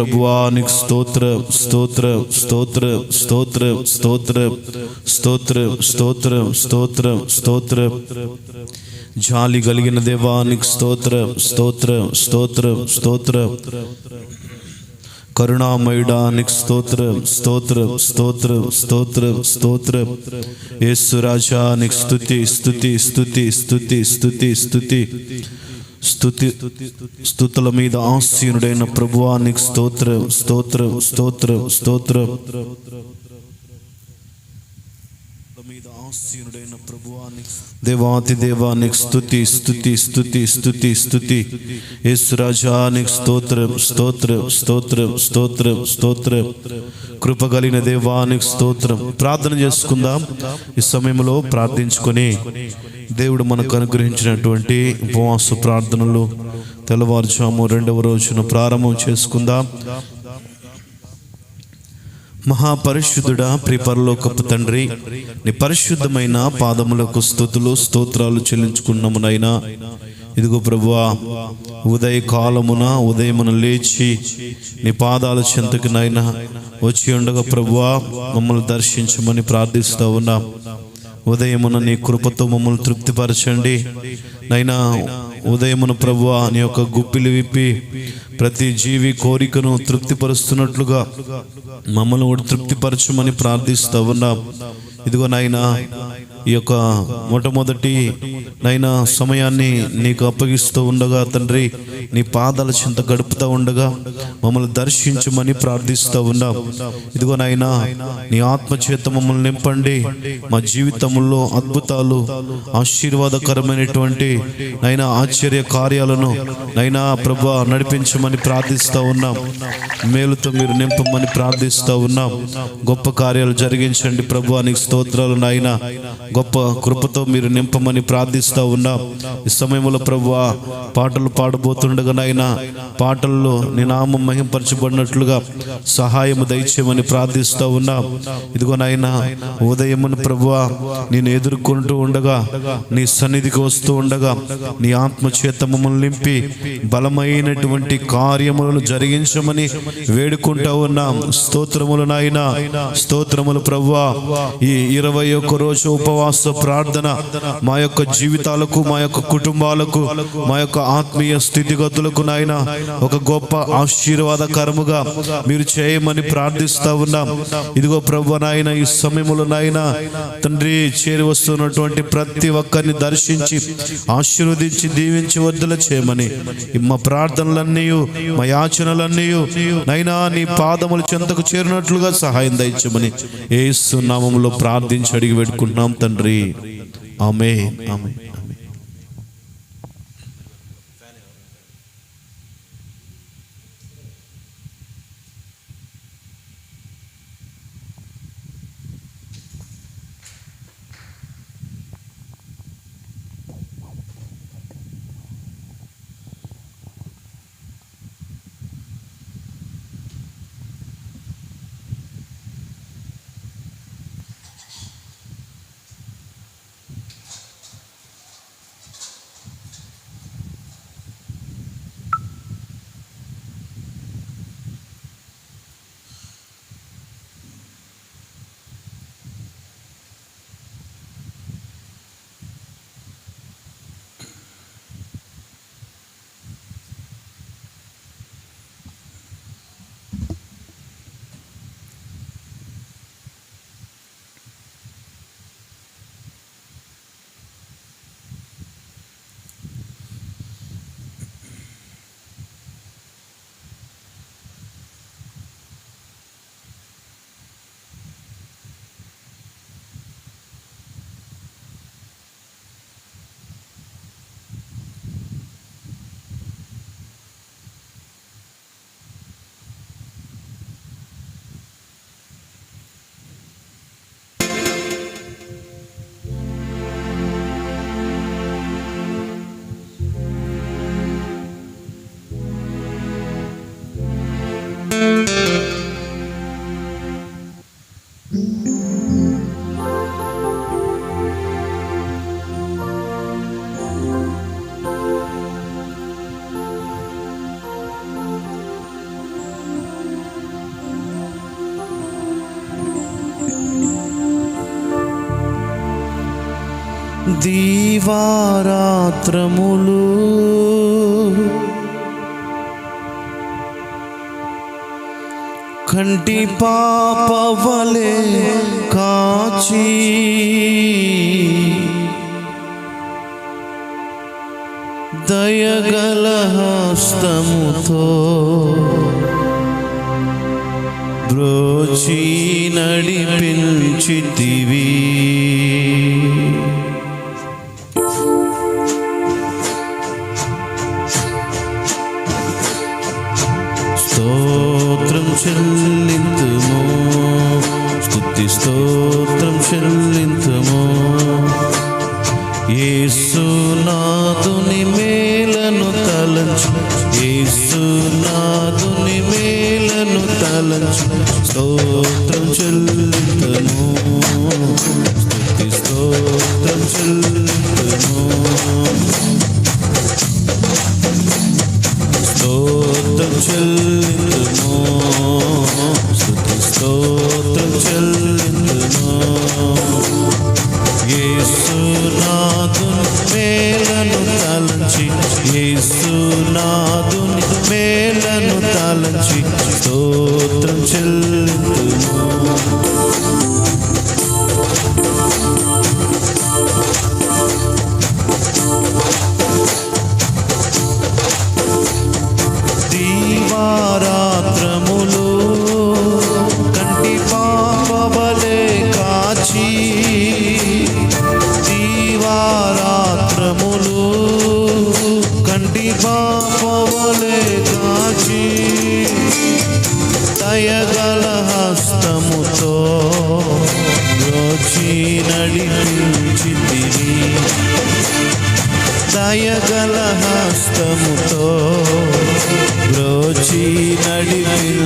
ప్రభువా నీకు స్తోత్ర స్తోత్ర స్తోత్ర స్తోత్ర స్తోత్ర స్తోత్ర స్తోత్ర స్తోత్ర స్తోత్ర జాలి కలిగిన దేవా నీకు స్తోత్ర స్తోత్ర స్తోత్ర స్తోత్ర కరుణామయుడానికి స్తోత్ర స్తోత్ర స్తోత్ర స్తోత్ర స్తోత్ర యేసు రాజా నీకు స్తుతి స్తుతి స్తుతి స్తుతి స్తుతి స్తుతి స్థుతి స్థుతుల మీద ఆశీనుడైన ప్రభువానికి స్తోత్ర స్తోత్ర స్తోత్ర స్తోత్ర. దేవాతి దేవానికి స్థుతి స్థుతి స్థుతి స్థుతి స్థుతి యేసురాజానికి స్తోత్ర స్తోత్ర స్తోత్ర స్తోత్ర స్తోత్ర. కృపగలిగిన దేవానికి స్తోత్రం. ప్రార్థన చేసుకుందాం. ఈ సమయంలో ప్రార్థించుకొని దేవుడు మనకు అనుగ్రహించినటువంటి ఉపవాస ప్రార్థనలు తెల్లవారుజాము రెండవ రోజున ప్రారంభం చేసుకుందాం. మహాపరిశుద్ధుడా ప్రిపరలోకపు తండ్రి నీ పరిశుద్ధమైన పాదములకు స్థుతులు స్తోత్రాలు చెల్లించుకున్నామునైనా ఇదిగో ప్రభువా ఉదయ కాలమున ఉదయమున లేచి నీ పాదాల చెంతకి నైనా వచ్చి ఉండగా ప్రభువా మమ్మల్ని దర్శించమని ప్రార్థిస్తూ ఉన్నాం. ఉదయమున నీ కృపతో మమ్మల్ని తృప్తిపరచండి. నైనా ఉదయమున ప్రభు నీ యొక్క గుప్పిలు విప్పి ప్రతి జీవి కోరికను తృప్తిపరుస్తున్నట్లుగా మమ్మల్ని కూడా తృప్తిపరచమని ప్రార్థిస్తూ ఉన్నాం. ఇదిగో నాయనా ఈ యొక్క మొట్టమొదటి నైనా సమయాన్ని నీకు అప్పగిస్తూ ఉండగా తండ్రి నీ పాదాల చింత గడుపుతూ ఉండగా మమ్మల్ని దర్శించమని ప్రార్థిస్తూ ఉన్నాం. ఇదిగో నాయనా నీ ఆత్మచేత మమ్మల్ని నింపండి. మా జీవితంలో అద్భుతాలు ఆశీర్వాదకరమైనటువంటి నైనా ఆశ్చర్య కార్యాలను నైనా ప్రభా నడిపించమని ప్రార్థిస్తూ ఉన్నాం. మేలుతో మీరు నింపమని ప్రార్థిస్తూ ఉన్నాం. గొప్ప కార్యాలు జరిగించండి ప్రభు నీకు స్తోత్రాలు నాయన గొప్ప కృపతో మీరు నింపమని ప్రార్థిస్తూ ఉన్నాం. ఈ సమయంలో ప్రభు పాటలు పాడబోతుండగా నాయన పాటల్లో నీ నామం మహింపరచబడినట్లుగా సహాయము దయచేయమని ప్రార్థిస్తూ ఉన్నాం. ఇదిగో నాయన ఉదయమును ప్రభు నేను ఎదుర్కొంటూ ఉండగా నీ సన్నిధికి వస్తూ ఉండగా నీ ఆత్మచేత మమ్మల్ని నింపి బలమైనటువంటి కార్యములను జరిగించమని వేడుకుంటా ఉన్నాం. స్తోత్రములు నాయన స్తోత్రములు ప్రవ్వా ఈ ఇరవై ఒక్క రోజు ఉపవాస ప్రార్థన మా యొక్క జీవితాలకు మా యొక్క కుటుంబాలకు మా యొక్క ఆత్మీయ స్థితిగతులకు నాయన ఒక గొప్ప ఆశీర్వాదకరముగా మీరు చేయమని ప్రార్థిస్తా ఉన్నాం. ఇదిగో ప్రభు నాయన ఈ సమయంలో నాయన తండ్రి చేరి వస్తున్నటువంటి ప్రతి ఒక్కరిని దర్శించి ఆశీర్వదించి దీవించి వద్దుల చేయమని మా ప్రార్థనలన్నీ మా యాచనలన్నీ నైనా నీ పాదముల చెంతకు చేరినట్లుగా సహాయం దయచమని ఏసు నామములో ప్రార్థించి అడిగి పెట్టుకుంటున్నాం తండ్రి. நன்றி. ஆமே ஆமே దీవారాత్రములు. కంటి పాపవలే కాచి. దయగల హస్తముతో బ్రోచి నడిపించితివీ. స్తోత్రం చెల్లితను స్థుతి స్తోత్రం చెల్లితను స్తోత్రం చెల్లితను స్థుతి స్తోత్రం చెల్లి நடித்து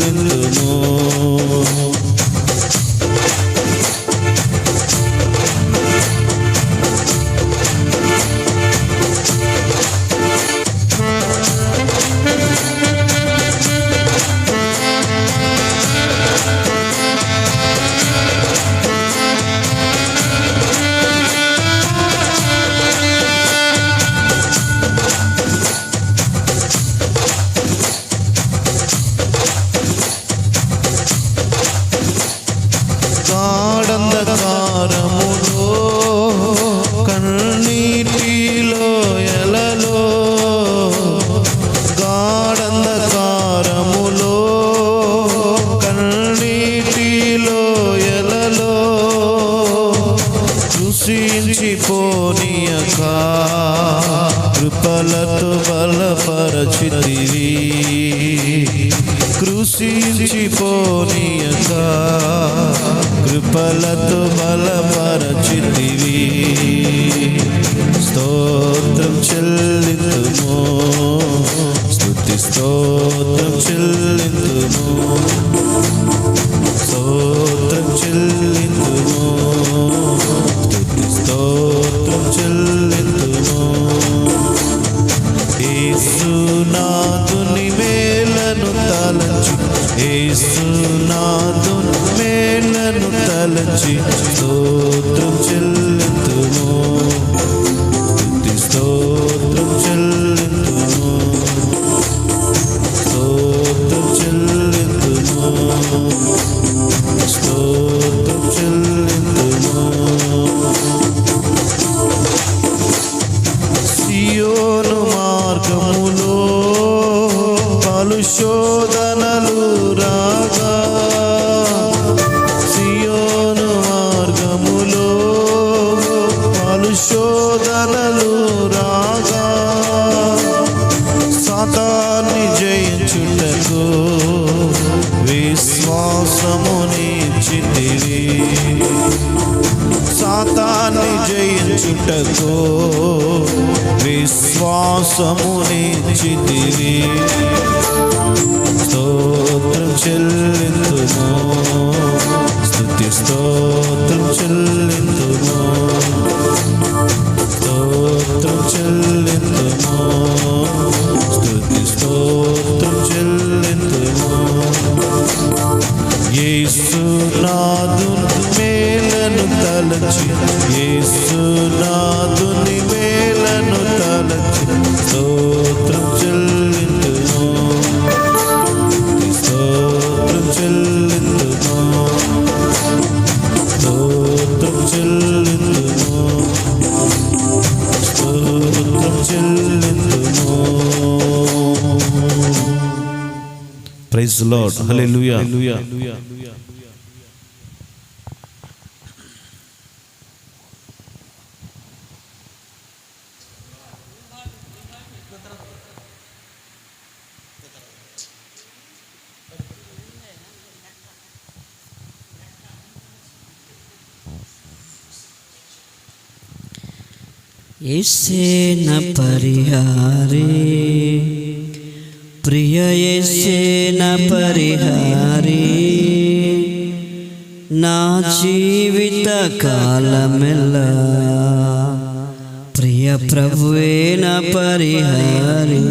திருந்துமோ స్తోత్రం చెల్లిందుము స్తోత్రం చెల్లిందుము స్థుతి స్తోత్రం చెల్లిందుము ఏసునాథుని మేలను తలంచి ఏసునాథుని మేలను తలంచి స్తోత్రం చెల్లి విశ్వాసమునిచ్చితివి స్తోత్రం చెల్లింతుము స్థుతి స్తోత్రం చెల్లింతుము స్తోత్రం చెల్లింతుము స్థుతి స్తోత్రం చెల్లింతుము యేసునాథుని మేలను తలచి యేసునాథుని Praise the Lord. Hallelujah. Hallelujah. इसे न परिहारे ఎస్సేన పరిహారే నా జీవిత కాలమెల్ల ప్రియ ప్రభువేన పరిహారే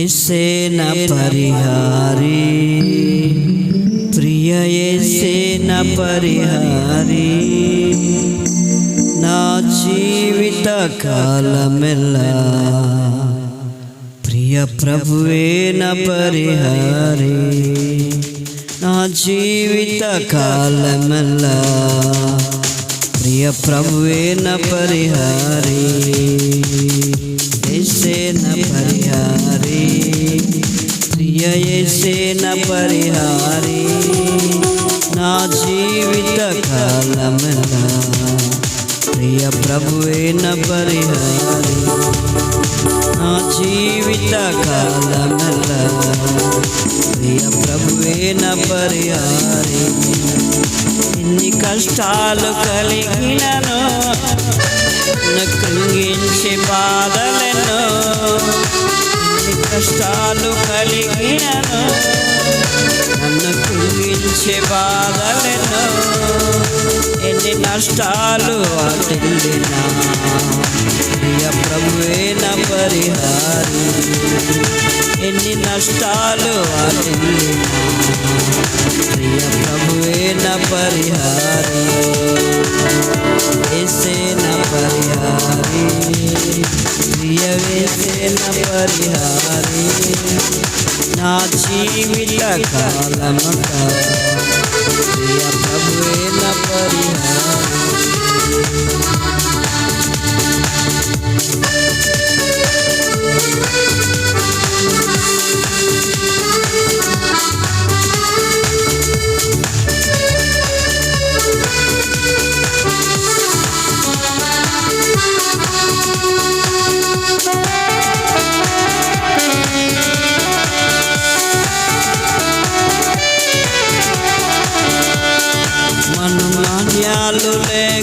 ఎస్సేన పరిహారే ప్రియ ఎస్సేన పరిహారే నా జీవిత కాలమెల్లా ప్రియ ప్రభువే నా పరిహారి నా జీవిత కాలమల్ల. ప్రియ ప్రభువే నా పరిహారే ఎసే నా పరిహారి ప్రియ ఎసే నా పరిహారి నా జీవిత కాలమల్ల. ప్రియ ప్రభువే నా పరిహారి నా జీవిత కాలమెల్ల ప్రియ ప్రభువే నా పరిహారి ఎన్ని కష్టాలు కలిగినను నన్ను కృంగించే బాధలను ఎన్ని కష్టాలు కలిగినను. నన్ను కృంగించే బాధలను ఎన్ని నష్టాలు అతిల్లినా ప్రియ ప్రభువే నా పరిహారి. ఎన్ని నష్టాలు అతిల్లినా ప్రియ ప్రభువే నా పరిహారి. ఎసే నా పరిహారి. ప్రియ వేసే నా పరిహారి. నా జీవిత కాలమక ప్రియ ప్రభువే నా పరిహారి.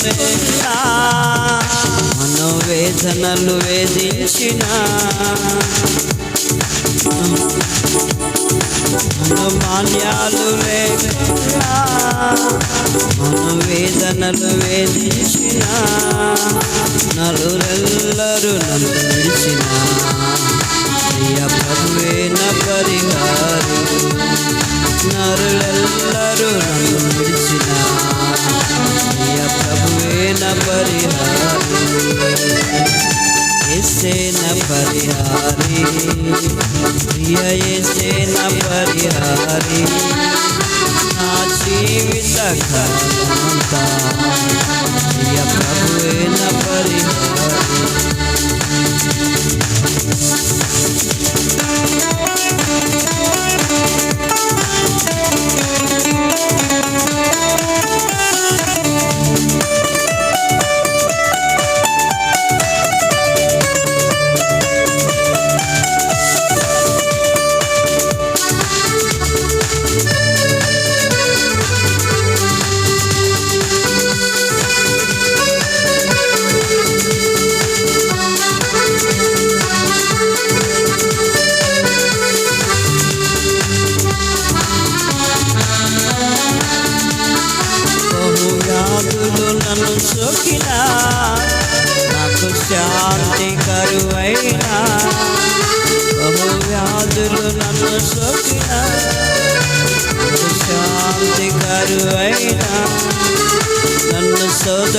లేకుండా మనోవేదనలు వేధించిన మనోమాన్యాలు లేకుండా మనోవేదనలు వేధించిన నలురెల్లరూ నన్ను విడిచిన. ప్రియ ప్రభువే నా పరిహారి. నరులెల్లరూ నన్ను విడిచిన ప్రియ ప్రభువే నా పరిహారి. ఎసే నా పరిహారి. ప్రియ ఎసే నా పరిహారి. నా జీవిత కాలమంతా ప్రియ ప్రభువే నా పరిహారి.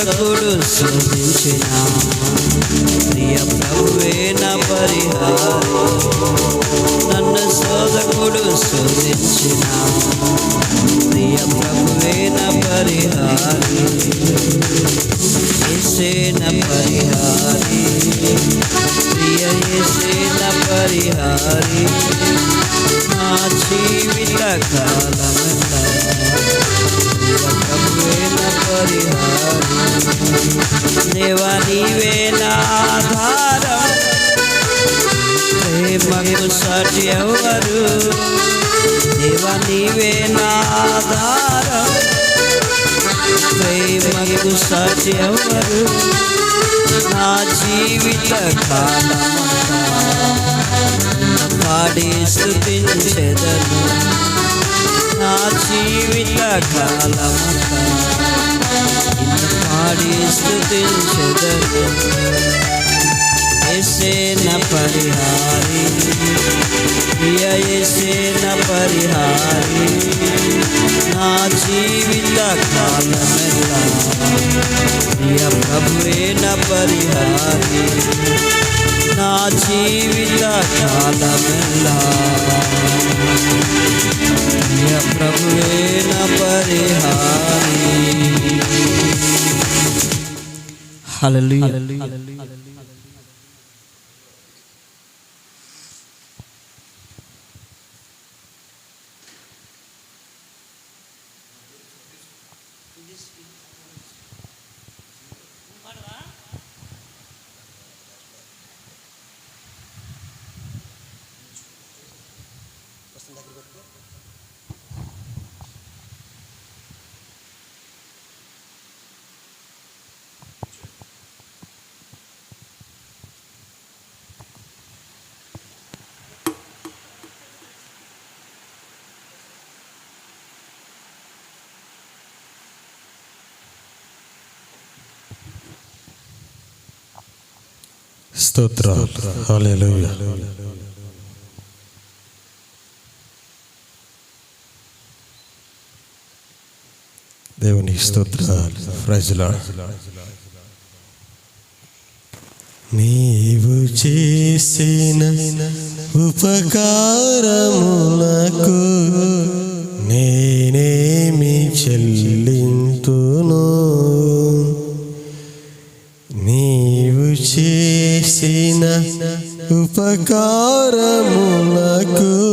రక్షకుడు శోధించిన ప్రియ ప్రభువే నా పరిహారి నన్ను శోధకుడు శోధించిన ప్రియ ప్రభువే నా పరిహారి యేసే పరిహారి ప్రియ ఏసేన పరిహారి నా జీవిత కాలమంతా ప్రేమకు సాటి ఎవరు? దేవ నీవే నాధారం ప్రేమకు సాటి ఎవరు? నా జీవిత కాలమంతా పాడి స్థుతించెదను. నా జీవిత కాలమంతా నిన్ను పాడి స్థుతించెదను. ఎసే నా పరిహారి ప్రియ ఎసే నా పరిహారి నా జీవిత కాలమెల్లా ప్రియ ప్రభువే నా పరిహారి నా జీవిత కాలమెల్లా ప్రియ ప్రభువే నా పరిహారి హల్లెలూయా స్తోత్ర. హల్లెలూయా. దేవుని స్తోత్ర ప్రజల నీవు చేసిన ఉపకారములకు నేనేమి చెల్లి ఉపకారములకు నే